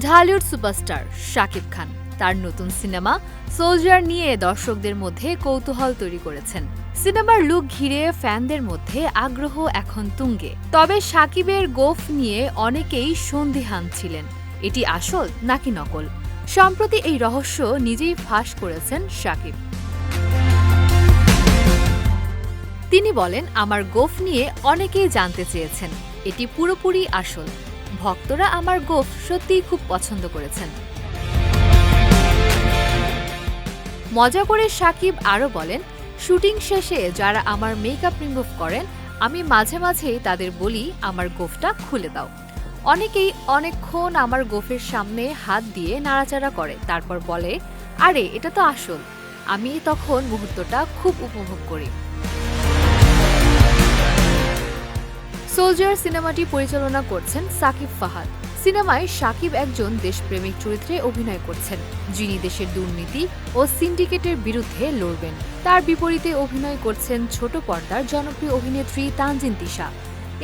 Dhallywood superstar Shakib Khan. তার নতুন cinema soldier নিয়ে দর্শকদের মধ্যে কৌতূহল তৈরি করেছেন। সিনেমার লুক ঘিরে ফ্যানদের মধ্যে আগ্রহ এখন তুঙ্গে। তবে শাকিবের গোফ নিয়ে অনেকেই সন্দিহান ছিলেন। এটি আসল নাকি নকল? সম্প্রতি এই রহস্য নিজেই ফাঁস করেছেন শাকিব। তিনি বলেন, আমার গোফ নিয়ে অনেকেই জানতে চেয়েছেন। এটি পুরোপুরি আসল। ভক্তরা আমার গোফ সত্যিই খুব পছন্দ করেছেন। মজা করে সাকিব আরও বলেন, শুটিং শেষে যারা আমার মেকআপ রিমুভ করেন, আমি মাঝে মাঝেই তাদের বলি, আমার গোফটা খুলে দাও। অনেকেই অনেকক্ষণ আমার গোফের সামনে হাত দিয়ে নাড়াচাড়া করে, তারপর বলে, আরে, এটা তো আসল। আমি তখন মুহূর্তটা খুব উপভোগ করি। সোলজার সিনেমাটি পরিচালনা করছেন সাকিব ফাহাদ। সিনেমায় সাকিব একজন দেশপ্রেমিক চরিত্রে অভিনয় করছেন, যিনি দেশের দুর্নীতি ও সিন্ডিকেটের বিরুদ্ধে লড়বেন। তার বিপরীতে অভিনয় করছেন ছোট পর্দার জনপ্রিয় অভিনেত্রী তানজিন তিশা।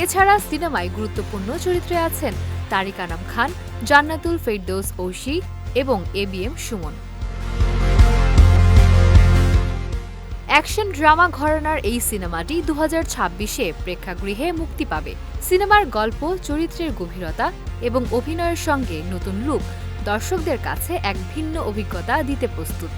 এছাড়া সিনেমায় গুরুত্বপূর্ণ চরিত্রে আছেন তারিক আনাম খান, জান্নাতুল ফেরদৌস ঐশী এবং A B M Sumon. Action drama ঘরানার এই সিনেমাটি দু হাজার ছাব্বিশে প্রেক্ষাগৃহে মুক্তি পাবে। সিনেমার গল্প, চরিত্রের গভীরতা এবং অভিনয়ের সঙ্গে নতুন লুক দর্শকদের কাছে এক ভিন্ন অভিজ্ঞতা দিতে প্রস্তুত।